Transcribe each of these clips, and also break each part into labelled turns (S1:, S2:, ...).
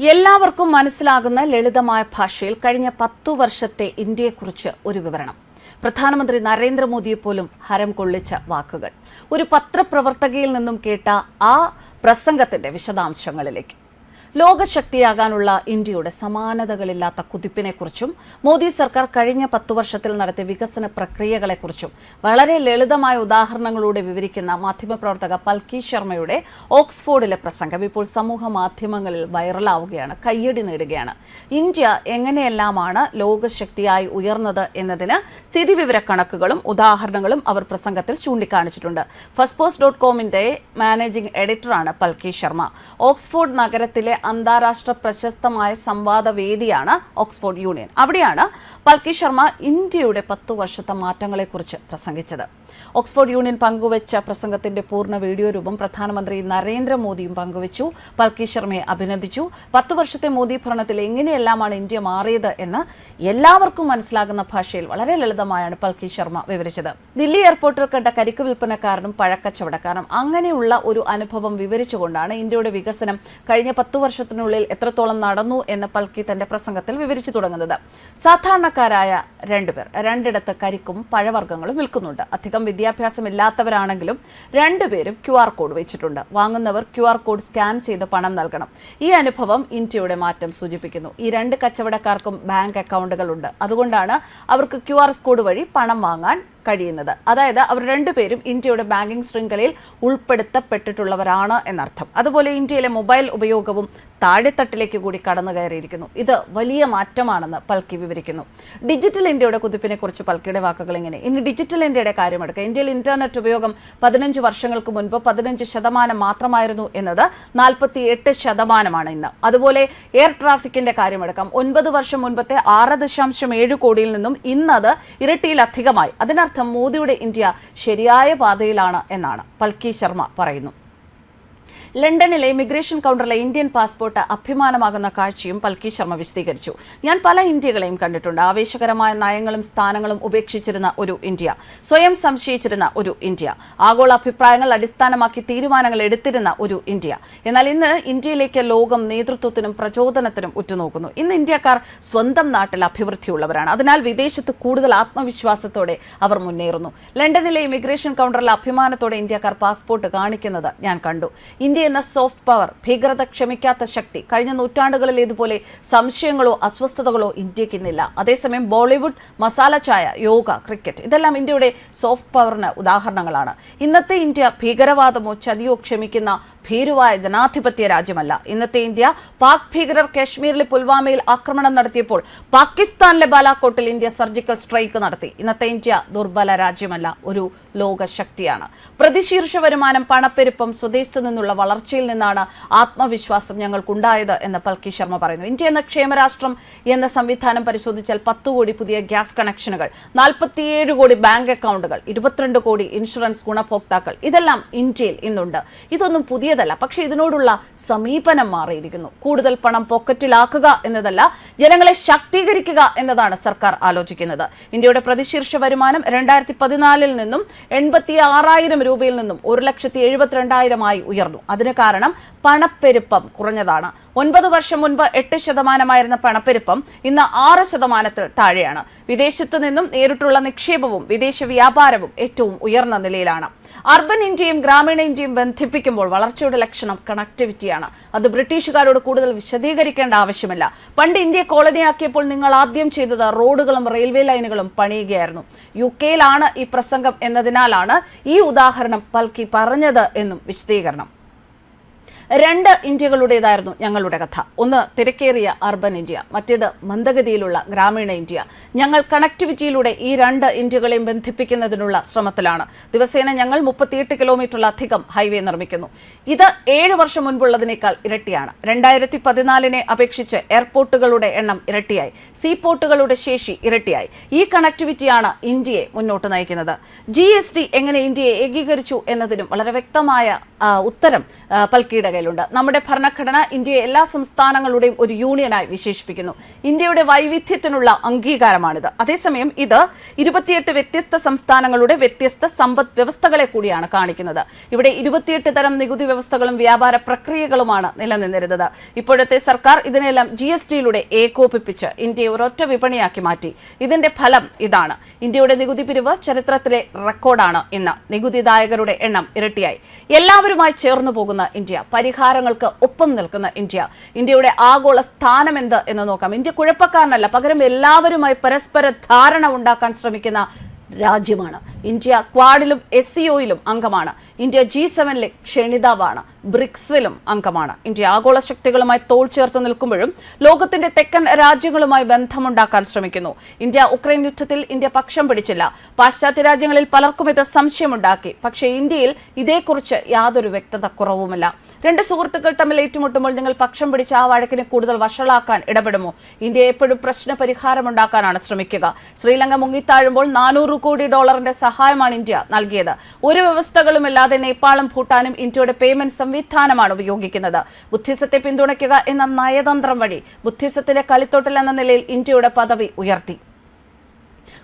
S1: എല്ലാവർക്കും മനസ്സിലാകുന്ന ലളിതമായ ഭാഷയിൽ കഴിഞ്ഞ പത്തു വർഷത്തെ ഇന്ത്യയെക്കുറിച്ച് ഒരു വിവരണം. പ്രധാനമന്ത്രി നരേന്ദ്രമോദിയെ പോലും ഹരം കൊള്ളിച്ച വാക്കുകൾ. ഒരു പത്രപ്രവർത്തകയിൽ നിന്നും കേട്ട ആ പ്രസംഗത്തിന്റെ വിശദാംശങ്ങളിലേക്ക്. ലോകശക്തിയാകാനുള്ള ഇന്ത്യയുടെ സമാനതകളില്ലാത്ത കുതിപ്പിനെക്കുറിച്ചും മോദി സർക്കാർ കഴിഞ്ഞ പത്തു വർഷത്തിൽ നടത്തിയ വികസന പ്രക്രിയകളെക്കുറിച്ചും വളരെ ലളിതമായ ഉദാഹരണങ്ങളിലൂടെ വിവരിക്കുന്ന മാധ്യമപ്രവർത്തക പൽക്കി ശർമ്മയുടെ ഓക്സ്ഫോർഡിലെ പ്രസംഗം ഇപ്പോൾ സമൂഹ മാധ്യമങ്ങളിൽ വൈറലാവുകയാണ് കയ്യടി നേടുകയാണ്. ഇന്ത്യ എങ്ങനെയെല്ലാമാണ് ലോകശക്തിയായി ഉയർന്നത് എന്നതിന് സ്ഥിതിവിവര കണക്കുകളും ഉദാഹരണങ്ങളും അവർ പ്രസംഗത്തിൽ ചൂണ്ടിക്കാണിച്ചിട്ടുണ്ട്. ഫസ്റ്റ് പോസ്റ്റ് ഡോട്ട് കോമിന്റെ മാനേജിംഗ് എഡിറ്ററാണ് പൽക്കി ശർമ്മ. ഓക്സ്ഫോർഡ് നഗരത്തിലെ അന്താരാഷ്ട്ര പ്രശസ്തമായ സംവാദ വേദിയാണ് ഓക്സ്ഫോർഡ് യൂണിയൻ. അവിടെയാണ് പൽക്കി ശർമ്മ ഇന്ത്യയുടെ പത്തു വർഷത്തെ മാറ്റങ്ങളെക്കുറിച്ച് പ്രസംഗിച്ചത്. ഓക്സ്ഫോർഡ് യൂണിയൻ പങ്കുവച്ച പ്രസംഗത്തിന്റെ പൂർണ വീഡിയോ രൂപം പ്രധാനമന്ത്രി നരേന്ദ്രമോദിയും പങ്കുവച്ചു. പൽക്കി ശർമ്മയെ അഭിനന്ദിച്ചു. പത്തു വർഷത്തെ മോദി ഭരണത്തിൽ എങ്ങനെയെല്ലാമാണ് ഇന്ത്യ മാറിയത് എന്ന് എല്ലാവർക്കും മനസ്സിലാകുന്ന ഭാഷയിൽ വളരെ ലളിതമായാണ് പൽക്കി ശർമ്മ വിവരിച്ചത്. ദില്ലി എയർപോർട്ടിൽ കണ്ട കരിക്ക് വിൽപ്പനക്കാരനും പഴക്കച്ചവടക്കാരനും അങ്ങനെയുള്ള ഒരു അനുഭവം വിവരിച്ചുകൊണ്ടാണ് ഇന്ത്യയുടെ വികസനം കഴിഞ്ഞ പത്തു വർഷത്തിനുള്ളിൽ എത്രത്തോളം നടന്നു എന്ന് പൽക്കി തന്റെ പ്രസംഗത്തിൽ വിവരിച്ചു തുടങ്ങുന്നത്. സാധാരണക്കാരായ രണ്ടുപേർ രണ്ടിടത്ത് കരിക്കും പഴവർഗങ്ങളും വിൽക്കുന്നുണ്ട്. അധികം വിദ്യാഭ്യാസമില്ലാത്തവരാണെങ്കിലും രണ്ടുപേരും ക്യു ആർ കോഡ് വെച്ചിട്ടുണ്ട്. വാങ്ങുന്നവർ ക്യു ആർ കോഡ് സ്കാൻ ചെയ്ത് പണം നൽകണം. ഈ അനുഭവം ഇന്ത്യയുടെ മാറ്റം സൂചിപ്പിക്കുന്നു. ഈ രണ്ട് കച്ചവടക്കാർക്കും ബാങ്ക് അക്കൗണ്ടുകളുണ്ട്. അതുകൊണ്ടാണ് അവർക്ക് ക്യു ആർ കോഡ് വഴി പണം വാങ്ങാൻ കഴിയുന്നത്. അതായത് അവർ രണ്ടുപേരും ഇന്ത്യയുടെ ബാങ്കിംഗ് ശൃംഖലയിൽ ഉൾപ്പെടുത്തപ്പെട്ടിട്ടുള്ളവരാണ് എന്നർത്ഥം. അതുപോലെ ഇന്ത്യയിലെ മൊബൈൽ ഉപയോഗവും താഴെത്തട്ടിലേക്ക് കൂടി കടന്നു കയറിയിരിക്കുന്നു. ഇത് വലിയ മാറ്റമാണെന്ന് പൽക്കി വിവരിക്കുന്നു. ഡിജിറ്റൽ ഇന്ത്യയുടെ കുതിപ്പിനെ കുറിച്ച് പൽക്കിയുടെ വാക്കുകൾ ഇങ്ങനെ. ഇനി ഡിജിറ്റൽ ഇന്ത്യയുടെ കാര്യമെടുക്കുക ഇന്ത്യയിൽ ഇന്റർനെറ്റ് ഉപയോഗം പതിനഞ്ച് വർഷങ്ങൾക്ക് മുൻപ് പതിനഞ്ച് ശതമാനം മാത്രമായിരുന്നു എന്നത് നാൽപ്പത്തി എട്ട് ശതമാനമാണ് ഇന്ന്. അതുപോലെ എയർ ട്രാഫിക്കിന്റെ കാര്യമെടുക്കാം ഒൻപത് വർഷം മുൻപത്തെ ആറ് ദശാംശം ഏഴ് കോടിയിൽ നിന്നും ഇന്നത് ഇരട്ടിയിലധികമായി. അതിനർത്ഥം മോദിയുടെ ഇന്ത്യ ശരിയായ പാതയിലാണ് എന്നാണ് പൽക്കി ശർമ്മ പറയുന്നു ലണ്ടനിലെ ഇമിഗ്രേഷൻ കൗണ്ടറിലെ ഇന്ത്യൻ പാസ്പോർട്ട് അഭിമാനമാകുന്ന കാഴ്ചയും പൽക്കി ശർമ്മ വിശദീകരിച്ചു. ഞാൻ പല ഇന്ത്യകളെയും കണ്ടിട്ടുണ്ട്. ആവേശകരമായ നയങ്ങളും സ്ഥാനങ്ങളും ഉപേക്ഷിച്ചിരുന്ന ഒരു ഇന്ത്യ. സ്വയം സംശയിച്ചിരുന്ന ഒരു ഇന്ത്യ. ആഗോള അഭിപ്രായങ്ങൾ അടിസ്ഥാനമാക്കി തീരുമാനങ്ങൾ എടുത്തിരുന്ന ഒരു ഇന്ത്യ. എന്നാൽ ഇന്ന് ഇന്ത്യയിലേക്ക് ലോകം നേതൃത്വത്തിനും പ്രചോദനത്തിനും ഉറ്റുനോക്കുന്നു. ഇന്ന് ഇന്ത്യക്കാർ സ്വന്തം നാട്ടിൽ അഭിവൃദ്ധിയുള്ളവരാണ്. അതിനാൽ വിദേശത്ത് കൂടുതൽ ആത്മവിശ്വാസത്തോടെ അവർ മുന്നേറുന്നു. ലണ്ടനിലെ ഇമിഗ്രേഷൻ കൗണ്ടറിൽ അഭിമാനത്തോടെ ഇന്ത്യക്കാർ പാസ്പോർട്ട് കാണിക്കുന്നത് ഞാൻ കണ്ടു. ഇന്ത്യ എന്ന സോഫ്റ്റ് പവർ ഭീകരത ക്ഷമിക്കാത്ത ശക്തി കഴിഞ്ഞ നൂറ്റാണ്ടുകളിൽ ഇതുപോലെ സംശയങ്ങളോ അസ്വസ്ഥതകളോ ഇന്ത്യക്കിന്നില്ല അതേസമയം ബോളിവുഡ് മസാല ചായ യോഗ ക്രിക്കറ്റ് ഇതെല്ലാം ഇന്ത്യയുടെ സോഫ്റ്റ് പവറിന് ഉദാഹരണങ്ങളാണ്. ഇന്നത്തെ ഇന്ത്യ ഭീകരവാദമോ ചതിയോ ക്ഷമിക്കുന്ന ഭീരുവായ ജനാധിപത്യ രാജ്യമല്ല. ഇന്നത്തെ ഇന്ത്യ പാക് ഭീകരർ കാശ്മീരിലെ പുൽവാമയിൽ ആക്രമണം നടത്തിയപ്പോൾ പാകിസ്ഥാനിലെ ബാലാക്കോട്ടിൽ ഇന്ത്യ സർജിക്കൽ സ്ട്രൈക്ക് നടത്തി. ഇന്നത്തെ ഇന്ത്യ ദുർബല രാജ്യമല്ല ഒരു ലോകശക്തിയാണ്. പ്രതിശീർഷ വരുമാനം പണപ്പെരുപ്പം സ്വദേശത്തു നിന്നുള്ള വളർച്ചയിൽ നിന്നാണ് ആത്മവിശ്വാസം ഞങ്ങൾക്കുണ്ടായത് എന്ന് പൽക്കി ശർമ്മ പറയുന്നു. ഇന്ത്യ എന്ന ക്ഷേമരാഷ്ട്രം എന്ന സംവിധാനം പരിശോധിച്ചാൽ പത്ത് കോടി പുതിയ ഗ്യാസ് കണക്ഷനുകൾ നാൽപ്പത്തിയേഴ് കോടി ബാങ്ക് അക്കൗണ്ടുകൾ ഇരുപത്തിരണ്ട് കോടി ഇൻഷുറൻസ് ഗുണഭോക്താക്കൾ. ഇതെല്ലാം ഇന്ത്യയിൽ ഇന്നുണ്ട്. ഇതൊന്നും പുതിയതല്ല പക്ഷെ ഇതിനോടുള്ള സമീപനം മാറിയിരിക്കുന്നു. കൂടുതൽ പണം പോക്കറ്റിലാക്കുക എന്നതല്ല ജനങ്ങളെ ശാക്തീകരിക്കുക എന്നതാണ് സർക്കാർ ആലോചിക്കുന്നത്. ഇന്ത്യയുടെ പ്രതിശീർഷ വരുമാനം രണ്ടായിരത്തി പതിനാലിൽ നിന്നും എൺപത്തി ആറായിരം രൂപയിൽ നിന്നും ഒരു ലക്ഷത്തി എഴുപത്തിരണ്ടായിരമായി ഉയർന്നു. അതിന് കാരണം പണപ്പെരുപ്പം കുറഞ്ഞതാണ്. ഒൻപത് വർഷം മുൻപ് എട്ട് ശതമാനമായിരുന്ന പണപ്പെരുപ്പം ഇന്ന് ആറ് ശതമാനത്തിൽ താഴെയാണ്. വിദേശത്തു നിന്നും നേരിട്ടുള്ള നിക്ഷേപവും വിദേശ വ്യാപാരവും ഏറ്റവും ഉയർന്ന നിലയിലാണ്. അർബൻ ഇന്ത്യയും ഗ്രാമീണ ഇന്ത്യയും ബന്ധിപ്പിക്കുമ്പോൾ വളർച്ചയുടെ ലക്ഷണം കണക്ടിവിറ്റിയാണ് അത് ബ്രിട്ടീഷുകാരോട് കൂടുതൽ വിശദീകരിക്കേണ്ട ആവശ്യമില്ല. പണ്ട് ഇന്ത്യ കോളനിയാക്കിയപ്പോൾ നിങ്ങൾ ആദ്യം ചെയ്തത് റോഡുകളും റെയിൽവേ ലൈനുകളും പണിയുകയായിരുന്നു. യു കെയിലാണ് ഈ പ്രസംഗം എന്നതിനാലാണ് ഈ ഉദാഹരണം പൽക്കി പറഞ്ഞത് എന്നും വിശദീകരണം. രണ്ട് ഇന്ത്യകളുടേതായിരുന്നു ഞങ്ങളുടെ കഥ. ഒന്ന് തിരക്കേറിയ അർബൻ ഇന്ത്യ മറ്റേത് മന്ദഗതിയിലുള്ള ഗ്രാമീണ ഇന്ത്യ. ഞങ്ങൾ കണക്ടിവിറ്റിയിലൂടെ ഈ രണ്ട് ഇന്ത്യകളെയും ബന്ധിപ്പിക്കുന്നതിനുള്ള ശ്രമത്തിലാണ്. ദിവസേന ഞങ്ങൾ മുപ്പത്തിയെട്ട് കിലോമീറ്ററിലധികം ഹൈവേ നിർമ്മിക്കുന്നു. ഇത് ഏഴ് വർഷം മുൻപുള്ളതിനേക്കാൾ ഇരട്ടിയാണ്. രണ്ടായിരത്തി പതിനാലിനെ അപേക്ഷിച്ച് എയർപോർട്ടുകളുടെ എണ്ണം ഇരട്ടിയായി. സീപോർട്ടുകളുടെ ശേഷി ഇരട്ടിയായി. ഈ കണക്ടിവിറ്റിയാണ് ഇന്ത്യയെ മുന്നോട്ട് നയിക്കുന്നത്. ജി എങ്ങനെ ഇന്ത്യയെ ഏകീകരിച്ചു എന്നതിനും വളരെ വ്യക്തമായ ഉത്തരം പൽക്കിയുടെ കയ്യിലുണ്ട് നമ്മുടെ ഭരണഘടന ഇന്ത്യയെ എല്ലാ സംസ്ഥാനങ്ങളുടെയും ഒരു യൂണിയനായി വിശേഷിപ്പിക്കുന്നു. ഇന്ത്യയുടെ വൈവിധ്യത്തിനുള്ള അംഗീകാരമാണിത്. അതേസമയം ഇത് ഇരുപത്തിയെട്ട് വ്യത്യസ്ത സംസ്ഥാനങ്ങളുടെ വ്യത്യസ്ത സമ്പദ് വ്യവസ്ഥകളെ കൂടിയാണ് കാണിക്കുന്നത്. ഇവിടെ ഇരുപത്തിയെട്ട് തരം നികുതി വ്യവസ്ഥകളും വ്യാപാര പ്രക്രിയകളുമാണ് നിലനിന്നിരുന്നത്. ഇപ്പോഴത്തെ സർക്കാർ ഇതിനെല്ലാം ജി എസ് ടിയിലൂടെ ഏകോപിപ്പിച്ച് ഇന്ത്യയെ ഒരൊറ്റ വിപണിയാക്കി മാറ്റി. ഇതിന്റെ ഫലം ഇതാണ്. ഇന്ത്യയുടെ നികുതി പിരിവ് ചരിത്രത്തിലെ റെക്കോർഡാണ് ഇന്ന്. നികുതിദായകരുടെ എണ്ണം ഇരട്ടിയായി. എല്ലാവരുമായി ചേർന്നു പോകുന്ന ഇന്ത്യ പരിഹാരങ്ങൾക്ക് ഒപ്പം നിൽക്കുന്ന ഇന്ത്യ. ഇന്ത്യയുടെ ആഗോള സ്ഥാനം എന്ത് എന്ന് നോക്കാം. ഇന്ത്യ കുഴപ്പക്കാരനല്ല. പകരം എല്ലാവരുമായി പരസ്പര ധാരണ ഉണ്ടാക്കാൻ ശ്രമിക്കുന്ന രാജ്യമാണ്. ഇന്ത്യ ക്വാഡിലും എസ് സിഒയിലും അംഗമാണ്. ഇന്ത്യ ജി സെവനിലെ ക്ഷണിതാവാണ്. ബ്രിക്സിലും അംഗമാണ്. ഇന്ത്യ ആഗോള ശക്തികളുമായി തോൾ ചേർത്ത് നിൽക്കുമ്പോഴും ലോകത്തിന്റെ തെക്കൻ രാജ്യങ്ങളുമായി ബന്ധമുണ്ടാക്കാൻ ശ്രമിക്കുന്നു. ഇന്ത്യ ഉക്രൈൻ യുദ്ധത്തിൽ ഇന്ത്യ പക്ഷം പിടിച്ചില്ല. പാശ്ചാത്യ രാജ്യങ്ങളിൽ പലർക്കും ഇത് സംശയമുണ്ടാക്കി. പക്ഷേ ഇന്ത്യയിൽ ഇതേക്കുറിച്ച് യാതൊരു വ്യക്തത കുറവുമില്ല. രണ്ട് സുഹൃത്തുക്കൾ തമ്മിൽ ഏറ്റുമുട്ടുമ്പോൾ നിങ്ങൾ പക്ഷം പിടിച്ച് ആ വഴക്കിനെ കൂടുതൽ വഷളാക്കാൻ ഇടപെടുമോ? ഇന്ത്യ എപ്പോഴും പ്രശ്ന പരിഹാരമുണ്ടാക്കാനാണ് ശ്രമിക്കുക. ശ്രീലങ്ക മുങ്ങിത്താഴുമ്പോൾ നാനൂറ് കോടി ഡോളറിന്റെ സഹായമാണ് ഇന്ത്യ നൽകിയത്. ഒരു വ്യവസ്ഥകളുമില്ലാതെ നേപ്പാളും ഭൂട്ടാനും ഇന്ത്യയുടെ പേയ്മെന്റ് സംവിധാനമാണ് ഉപയോഗിക്കുന്നത്. ബുദ്ധിസത്തെ പിന്തുണയ്ക്കുക എന്ന നയതന്ത്രം വഴി ബുദ്ധിസത്തിന്റെ കളിത്തൊട്ടിൽ എന്ന നിലയിൽ ഇന്ത്യയുടെ പദവി ഉയർത്തി.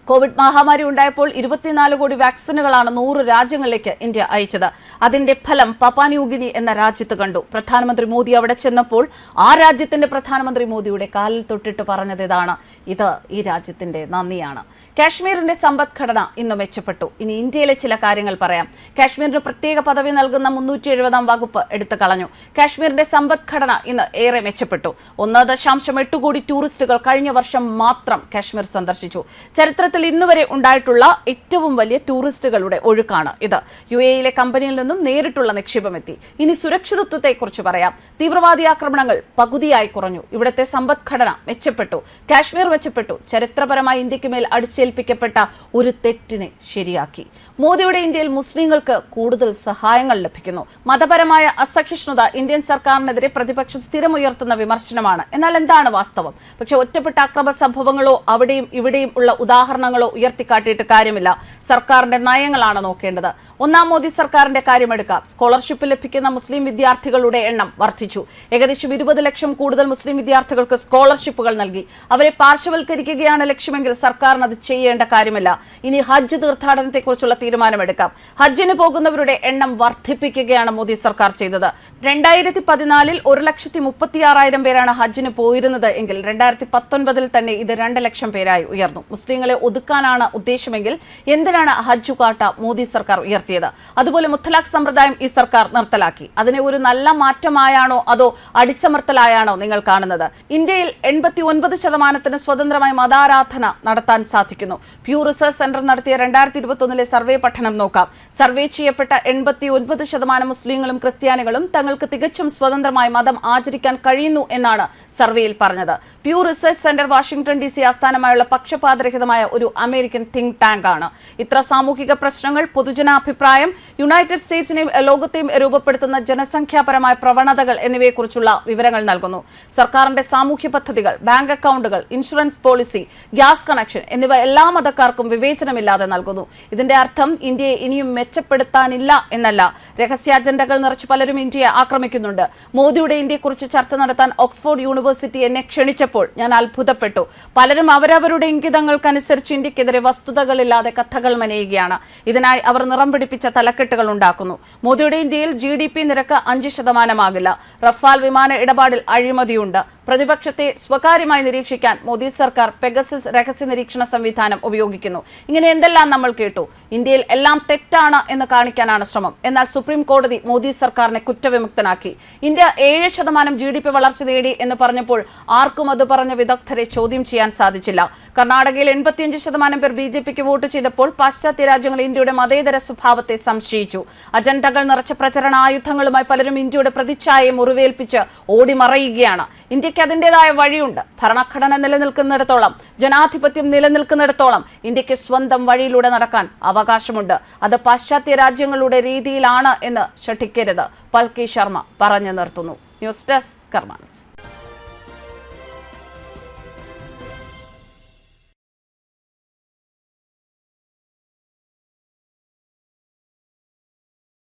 S1: കോവിഡ് മഹാമാരി ഉണ്ടായപ്പോൾ ഇരുപത്തിനാല് കോടി വാക്സിനുകളാണ് നൂറ് രാജ്യങ്ങളിലേക്ക് ഇന്ത്യ അയച്ചത്. അതിന്റെ ഫലം പപ്പാനിയുഗിനി എന്ന രാജ്യത്ത് കണ്ടു. പ്രധാനമന്ത്രി മോദി അവിടെ ചെന്നപ്പോൾ ആ രാജ്യത്തിന്റെ പ്രധാനമന്ത്രി മോദിയുടെ കാലിൽ തൊട്ടിട്ട് പറഞ്ഞത് ഇതാണ്. ഇത് ഈ രാജ്യത്തിന്റെ നന്ദിയാണ്. കാശ്മീരിന്റെ സമ്പദ്ഘടന ഇന്ന് മെച്ചപ്പെട്ടു. ഇനി ഇന്ത്യയിലെ ചില കാര്യങ്ങൾ പറയാം. കാശ്മീരിന് പ്രത്യേക പദവി നൽകുന്ന മുന്നൂറ്റി എഴുപതാം വകുപ്പ് എടുത്തു കളഞ്ഞു. കാശ്മീരിന്റെ സമ്പദ്ഘടന ഇന്ന് ഏറെ മെച്ചപ്പെട്ടു. ഒന്ന് ദശാംശം എട്ട് കോടി ടൂറിസ്റ്റുകൾ കഴിഞ്ഞ വർഷം മാത്രം കാശ്മീർ സന്ദർശിച്ചു. ചരിത്രത്തിൽ ഇന്നുവരെ ഉണ്ടായിട്ടുള്ള ഏറ്റവും വലിയ ടൂറിസ്റ്റുകളുടെ ഒഴുക്കാണ് ഇത്. യു എയിലെ കമ്പനിയിൽ നിന്നും നേരിട്ടുള്ള നിക്ഷേപമെത്തി. ഇനി സുരക്ഷിതത്വത്തെക്കുറിച്ച് പറയാം. തീവ്രവാദി ആക്രമണങ്ങൾ പകുതിയായി കുറഞ്ഞു. ഇവിടുത്തെ സമ്പദ്ഘടന മെച്ചപ്പെട്ടു. കാശ്മീർ മെച്ചപ്പെട്ടു. ചരിത്രപരമായി ഇന്ത്യയ്ക്ക് മേൽ അടിച്ചേൽപ്പിക്കപ്പെട്ട ഒരു തെറ്റിനെ ശരിയാക്കി. മോദിയുടെ ഇന്ത്യയിൽ മുസ്ലിങ്ങൾക്ക് കൂടുതൽ സഹായങ്ങൾ ലഭിക്കുന്നു. മതപരമായ അസഹിഷ്ണുത ഇന്ത്യൻ സർക്കാരിനെതിരെ പ്രതിപക്ഷം സ്ഥിരമുയർത്തുന്ന വിമർശനമാണ്. എന്നാൽ എന്താണ് വാസ്തവം? പക്ഷെ ഒറ്റപ്പെട്ട അക്രമ സംഭവങ്ങളോ അവിടെയും ഇവിടെയും ഉള്ള ഉദാഹരണങ്ങളോ ഉയർത്തിക്കാട്ടിയിട്ട് കാര്യമില്ല. സർക്കാരിന്റെ നയങ്ങളാണ് നോക്കേണ്ടത്. ഒന്നാം മോദി സർക്കാരിന്റെ കാര്യമെടുക്കാം. സ്കോളർഷിപ്പ് ലഭിക്കുന്ന മുസ്ലിം വിദ്യാർത്ഥികളുടെ എണ്ണം വർദ്ധിച്ചു. ഏകദേശം ഇരുപത് ലക്ഷം കൂടുതൽ മുസ്ലിം വിദ്യാർത്ഥികൾക്ക് സ്കോളർഷിപ്പുകൾ നൽകി. അവരെ പാർശ്വവൽക്കരിക്കുകയാണ് ലക്ഷ്യമെങ്കിൽ സർക്കാരിന് അത് ചെയ്യേണ്ട കാര്യമല്ല. ഇനി ഹജ്ജ് തീർത്ഥാടനത്തെക്കുറിച്ചുള്ള തീരുമാനമെടുക്കാം. ഹജ്ജിന് പോകുന്നവരുടെ എണ്ണം വർദ്ധിപ്പിക്കുകയാണ് മോദി സർക്കാർ ചെയ്തത്. രണ്ടായിരത്തി പതിനാലിൽ ഒരു ലക്ഷത്തി മുപ്പത്തിയാറായിരം പേരാണ് ഹജ്ജിന് പോയിരുന്നത് എങ്കിൽ രണ്ടായിരത്തി പത്തൊൻപതിൽ തന്നെ ഇത് രണ്ട് ലക്ഷം പേരായി ഉയർന്നു. മുസ്ലിങ്ങളെ ഒതുക്കാനാണ് ഉദ്ദേശമെങ്കിൽ എന്തിനാണ് ഹജ്ജ് കാട്ട മോദി സർക്കാർ ഉയർത്തിയത്? അതുപോലെ മുത്തലാഖ് സമ്പ്രദായം ഈ സർക്കാർ നിർത്തലാക്കി. അതിനെ ഒരു നല്ല മാറ്റമായാണോ അതോ അടിച്ചമർത്തലായാണോ നിങ്ങൾ കാണുന്നത്? ഇന്ത്യയിൽ എൺപത്തി ഒൻപത് ശതമാനത്തിന് സ്വതന്ത്രമായി മതാരാധന നടത്താൻ സാധിക്കുന്നു. പ്യൂ റിസർച്ച് സെന്റർ നടത്തിയ രണ്ടായിരത്തി ഇരുപത്തൊന്നിലെ സർവേ പഠനം നോക്കാം. സർവേ ചെയ്യപ്പെട്ട എൺപത്തി ഒൻപത് ശതമാനം മുസ്ലിങ്ങളും ക്രിസ്ത്യാനികളും തങ്ങൾക്ക് തികച്ചും സ്വതന്ത്രമായി മതം ആചരിക്കാൻ കഴിയുന്നു എന്നാണ് സർവേയിൽ പറഞ്ഞത്. Pew research center Washington D C ആസ്ഥാനമായുള്ള പക്ഷപാതരഹിതമായ ഒരു അമേരിക്കൻ തിങ്ക് ടാങ്ക് ആണ്. ഇത്ര സാമൂഹിക പ്രശ്നങ്ങൾ പൊതുജനാഭിപ്രായം യുണൈറ്റഡ് സ്റ്റേറ്റ്സിനെയും ലോകത്തെയും രൂപപ്പെടുത്തുന്ന ജനസംഖ്യാപരമായ പ്രവണതകൾ എന്നിവയെക്കുറിച്ചുള്ള വിവരങ്ങൾ നൽകുന്നു. സർക്കാരിന്റെ സാമൂഹ്യ പദ്ധതികൾ ബാങ്ക് അക്കൗണ്ടുകൾ ഇൻഷുറൻസ് പോളിസി ഗ്യാസ് കണക്ഷൻ എന്നിവ എല്ലാ മതക്കാർക്കും വിവേചനമില്ലാതെ നൽകുന്നു. ഇതിന്റെ അർത്ഥം ഇന്ത്യയെ ഇനിയും മെച്ചപ്പെടുത്താനില്ല എന്നല്ല. രഹസ്യ അജണ്ടകൾ നിറച്ച് പലരും ഇന്ത്യയെ ആക്രമിക്കുന്നുണ്ട്. മോദിയുടെ ഇന്ത്യയെക്കുറിച്ച് ചർച്ച നടത്താൻ ഓക്സ്ഫോർഡ് യൂണിവേഴ്സിറ്റി എന്നെ ക്ഷണിച്ചപ്പോൾ ഞാൻ അത്ഭുതപ്പെട്ടു. പലരും അവരവരുടെ ഇംഗിതങ്ങൾക്കനുസരിച്ച് ഇന്ത്യക്കെതിരെ വസ്തുതകളില്ലാതെ കഥകൾ മെനയുകയാണ്. ഇതിനായി അവർ നിറം പിടിപ്പിച്ച തലക്കെട്ടുകൾ ഉണ്ടാക്കുന്നു. മോദിയുടെ ഇന്ത്യയിൽ ജി നിരക്ക് അഞ്ച് ശതമാനമാകില്ല. റഫാൽ വിമാന ഇടപാടിൽ അഴിമതിയുണ്ട്. പ്രതിപക്ഷത്തെ സ്വകാര്യമായി നിരീക്ഷിക്കാൻ മോദി സർക്കാർ പെഗസസ് രഹസ്യ നിരീക്ഷണ സംവിധാനം ഉപയോഗിക്കുന്നു. ഇങ്ങനെ എന്തെല്ലാം നമ്മൾ കേട്ടു? ഇന്ത്യയിൽ എല്ലാം തെറ്റാണ് എന്ന് കാണിക്കാനാണ് ശ്രമം. എന്നാൽ സുപ്രീം കോടതി മോദി സർക്കാരിനെ കുറ്റവിമുക്തനാക്കി. ഇന്ത്യ ഏഴ് ശതമാനം ജി ഡി പി വളർച്ച നേടി എന്ന് പറഞ്ഞപ്പോൾ ആർക്കും അത് പറഞ്ഞ വിദഗ്ധരെ ചോദ്യം ചെയ്യാൻ സാധിച്ചില്ല. കർണാടകയിൽ എൺപത്തിയഞ്ച് ശതമാനം പേർ ബി ജെ പിക്ക് വോട്ട് ചെയ്തപ്പോൾ പാശ്ചാത്യ രാജ്യങ്ങൾ ഇന്ത്യയുടെ മതേതര സ്വഭാവത്തെ സംശയിച്ചു. അജണ്ടകൾ നിറച്ച പ്രചരണ ആയുധങ്ങളുമായി പലരും ഇന്ത്യയുടെ പ്രതിച്ഛായയെ മുറിവേൽപ്പിച്ച് ഓടിമറയുകയാണ്. ഇന്ത്യയ്ക്ക് അതിന്റെതായ വഴിയുണ്ട്. ഭരണഘടന നിലനിൽക്കുന്നിടത്തോളം ജനാധിപത്യം നിലനിൽക്കുന്നിടത്തോളം ഇന്ത്യയ്ക്ക് സ്വന്തം വഴിയിലൂടെ നടക്കാൻ അവകാശമുണ്ട്. അത് പാശ്ചാത്യ രാജ്യങ്ങളുടെ രീതിയിലാണ് എന്ന് ശഠിക്കരുത്. പൽക്കി ശർമ്മ പറഞ്ഞു നിർത്തുന്നു. News desk കർമാനസ്.